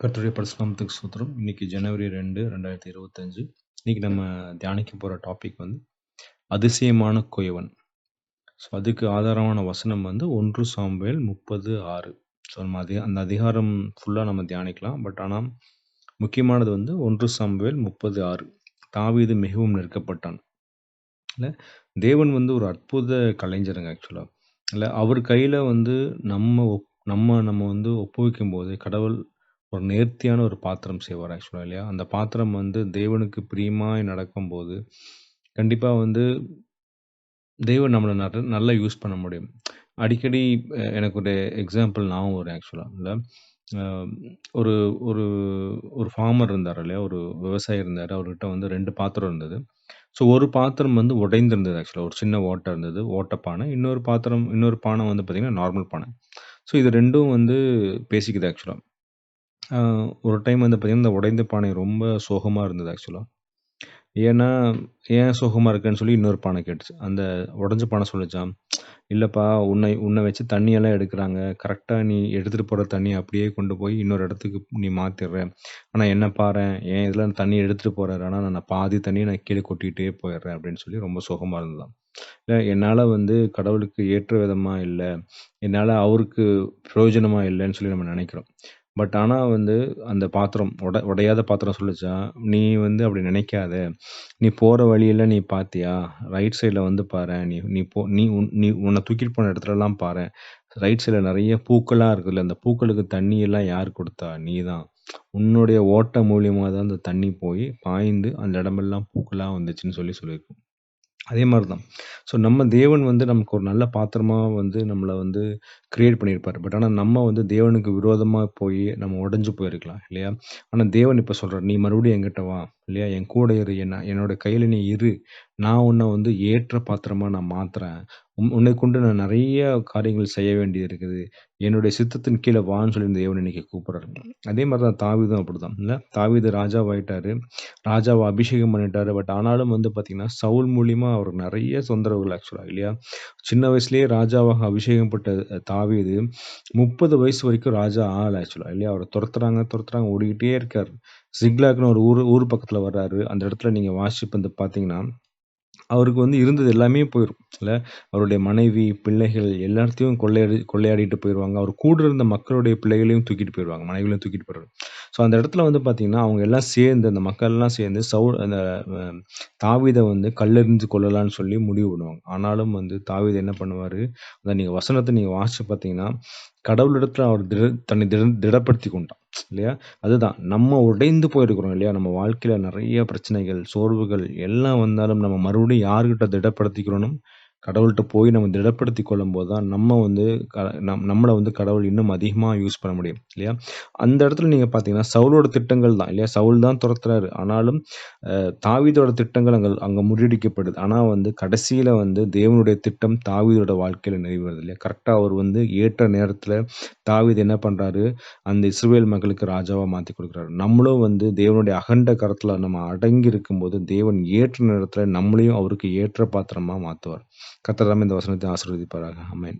கர்த்தருடைய பரிசுநாமத்துக்கு சூத்திரம் இன்னைக்கு ஜனவரி 2, 2025. இன்னைக்கு நம்ம தியானிக்க போகிற டாபிக் வந்து அதிசயமான குயவன். ஸோ அதுக்கு ஆதாரமான வசனம் வந்து ஒன்று சாம்பேல் முப்பது ஆறு ஸோ நம்ம அதிக அந்த அதிகாரம் ஃபுல்லாக நம்ம தியானிக்கலாம். பட் ஆனால் முக்கியமானது வந்து 1 சாமுவேல் 30:6. தாவீது மிகவும் நெருக்கப்பட்டான். இல்லை தேவன் வந்து ஒரு அற்புத கலைஞருங்க ஆக்சுவலாக இல்லை அவர் கையில் வந்து நம்ம ஒப் நம்ம நம்ம வந்து ஒப்புவிக்கும் போது கடவுள் ஒரு நேர்த்தியான ஒரு பாத்திரம் செய்வார் ஆக்சுவலா இல்லையா? அந்த பாத்திரம் வந்து தேவனுக்கு பிரியமாய் நடக்கும்போது, கண்டிப்பா வந்து தேவன் நம்மள நட நல்லா யூஸ் பண்ண முடியும். அடிக்கடி அ எனக்கு ஒரு எக்ஸாம்பிள் ஞாபகம் வரும் ஆக்சுவலா. இல்லை அ ஒரு ஒரு ஒரு ஃபார்மர் இருந்தார் இல்லையா? ஒரு விவசாயி இருந்தாரு. அவர்கிட்ட வந்து 2 பாத்திரம் இருந்தது. ஸோ ஒரு பாத்திரம் வந்து உடைந்திருந்தது ஆக்சுவலா. ஒரு சின்ன ஓட்டை இருந்தது. ஓட்டை பானை. இன்னொரு பாத்திரம் இன்னொரு பானை வந்து பார்த்தீங்கன்னா, நார்மல் பானை. ஸோ இது 2ம் வந்து பேசிக்குது ஆக்சுவலா. அ ஒரு டைம் வந்து பார்த்தீங்கன்னா, இந்த உடைந்த பானை ரொம்ப சோகமா இருந்தது ஆக்சுவலா. ஏன்னா, ஏன் சோகமா இருக்கன்னு சொல்லி இன்னொரு பானை கேட்டுச்சு. அந்த உடைஞ்ச பானை சொல்லுச்சாம், "இல்லப்பா உன்னை உன்ன வச்சு தண்ணியெல்லாம் எடுக்குறாங்க. கரெக்ட்டா நீ எடுத்துட்டு போற தண்ணிய அப்படியே கொண்டு போய் இன்னொரு இடத்துக்கு நீ மாத்திர்ற. ஆனா என்ன பாரேன், என் இதுல தண்ணி எடுத்துட்டு போறாரு. ஆனா நான் பாதி தண்ணிய நான் கீழ கொட்டிட்டே போயிடுறேன்." அப்படின்னு சொல்லி ரொம்ப சோகமா இருந்ததாம். இல்ல என்னால வந்து கடவுளுக்கு ஏற்ற விதமா இல்ல. என்னால அவருக்கு பிரயோஜனமா இல்லன்னு சொல்லி நம்ம நினைக்கிறோம் பட் ஆனால் வந்து அந்த பாத்திரம் உட உடையாத பாத்திரம் சொல்லுச்சாம், "நீ வந்து அப்படி நினைக்காத. நீ போற வழியெல்லாம் நீ பார்த்தியா? ரைட் சைடுல வந்து பாரேன். நீ நீ போ நீ உன் நீ உன்ன தூக்கிட்டு போன இடத்துலலாம் பாரேன். ரைட் சைடுல நெறைய பூக்களா இருக்குல்ல. அந்த பூக்களுக்கு தண்ணி எல்லாம் யார் குடுத்தா? நீ தான். உன்னுடைய ஓட்டம் மூலியமா தான் அந்த தண்ணி போய் பாய்ந்து அந்த இடமெல்லாம் பூக்களா வந்துச்சுன்னு" சொல்லி சொல்லியிருக்கும். அதே மாதிரி தான். ஸோ நம்ம தேவன் வந்து நமக்கு ஒரு நல்ல பாத்திரமாக வந்து நம்மளை வந்து க்ரியேட் பண்ணியிருப்பாரு. பட் ஆனால் நம்ம வந்து தேவனுக்கு விரோதமாக போய் நம்ம உடஞ்சி போயிருக்கலாம் இல்லையா? ஆனால் தேவன் இப்போ சொல்கிறார் "நீ மறுபடியும் எங்கிட்ட வா. இல்லையா? என் கூட இரு. என்ன என்னோட கையில நீ இரு. நான் உன்னை வந்து ஏற்ற பாத்திரமா நான் மாத்துறேன். உன் உன்னை கொண்டு நான் நிறைய காரியங்கள் செய்ய வேண்டியது இருக்குது. என்னுடைய சித்தத்தின் கீழே வான்னு" சொல்லி தேவன் இன்னைக்கு கூப்பிடுறாரு. அதே மாதிரி தான் தாவீதும் அப்படிதான். இல்லை தாவீது ராஜாவாயிட்டாரு. ராஜாவை அபிஷேகம் பண்ணிட்டாரு. பட் ஆனாலும் வந்து பார்த்தீங்கன்னா, சவுல் மூலியமா அவருக்கு நிறைய தொந்தரவுகள் ஆக்சுவலாக இல்லையா? சின்ன வயசுலேயே ராஜாவாக அபிஷேகம் பட்ட தாவீது 30 வயசு வரைக்கும் ராஜா ஆள் ஆக்சுவலா இல்லையா? அவரை துரத்துறாங்க துரத்துறாங்க ஓடிக்கிட்டே இருக்காரு. சிக்லாக்குன்னு ஒரு ஊர் ஊர் பக்கத்தில் வர்றாரு. அந்த இடத்துல நீங்கள் வாசிப்பு வந்து பார்த்தீங்கன்னா, அவருக்கு வந்து இருந்தது எல்லாமே போயிடும் இல்லை அவருடைய மனைவி, பிள்ளைகள் எல்லாத்தையும் கொள்ளையடி கொள்ளையாடிட்டு போயிடுவாங்க அவர் கூட இருந்த மக்களுடைய பிள்ளைகளையும் தூக்கிட்டு போயிடுவாங்க மனைவிகளையும் தூக்கிட்டு போயிடுவாங்க ஸோ அந்த இடத்துல வந்து பார்த்தீங்கன்னா, அவங்க எல்லாம் சேர்ந்து அந்த மக்கள்லாம் சேர்ந்து சவு அந்த தாவிதை வந்து கல்லெறிஞ்சு கொள்ளலாம்னு சொல்லி முடிவு பண்ணுவாங்க. ஆனாலும் வந்து தாவிதை என்ன பண்ணுவார் அந்த நீங்கள் வசனத்தை நீங்கள் வாசிச்சு பார்த்தீங்கன்னா, கடவுளிடத்தில் அவர் திட தன்னை திட திடப்படுத்தி கொண்டான். இல்லையா? அதுதான் நம்ம உடைந்து போயிருக்கிறோம் இல்லையா? நம்ம வாழ்க்கையில நெறைய பிரச்சனைகள், சோர்வுகள் எல்லாம் வந்தாலும் நம்ம மறுபடியும் யார்கிட்ட திடப்படுத்திக்கிறோம்னா, கடவுள்கிட்ட போய் நம்ம திடப்படுத்திக் கொள்ளும்போது தான் நம்ம வந்து க நம் நம்மளை வந்து கடவுள் இன்னும் அதிகமாக யூஸ் பண்ண முடியும். இல்லையா? அந்த இடத்துல நீங்கள் பார்த்தீங்கன்னா, சவுலோட திட்டங்கள் தான் இல்லையா? சவுல் தான் துரத்துறாரு. ஆனாலும் தாவீதோட திட்டங்கள் அங்கே அங்கே முறியடிக்கப்படுது. ஆனால் வந்து கடைசியில் வந்து தேவனுடைய திட்டம் தாவீதோட வாழ்க்கையில் நிறைவேறுது இல்லையா? கரெக்டாக அவர் வந்து ஏற்ற நேரத்தில் தாவீது என்ன பண்ணுறாரு அந்த இஸ்ரேல் மக்களுக்கு ராஜாவாக மாற்றி கொடுக்குறாரு நம்மளும் வந்து தேவனுடைய அகண்ட கரத்தில் நம்ம அடங்கி இருக்கும்போது, தேவன் ஏற்ற நேரத்தில் நம்மளையும் அவருக்கு ஏற்ற பாத்திரமாக மாற்றுவார் කතරගම දවසන දාසුරදි පරාග. ආමෙන්.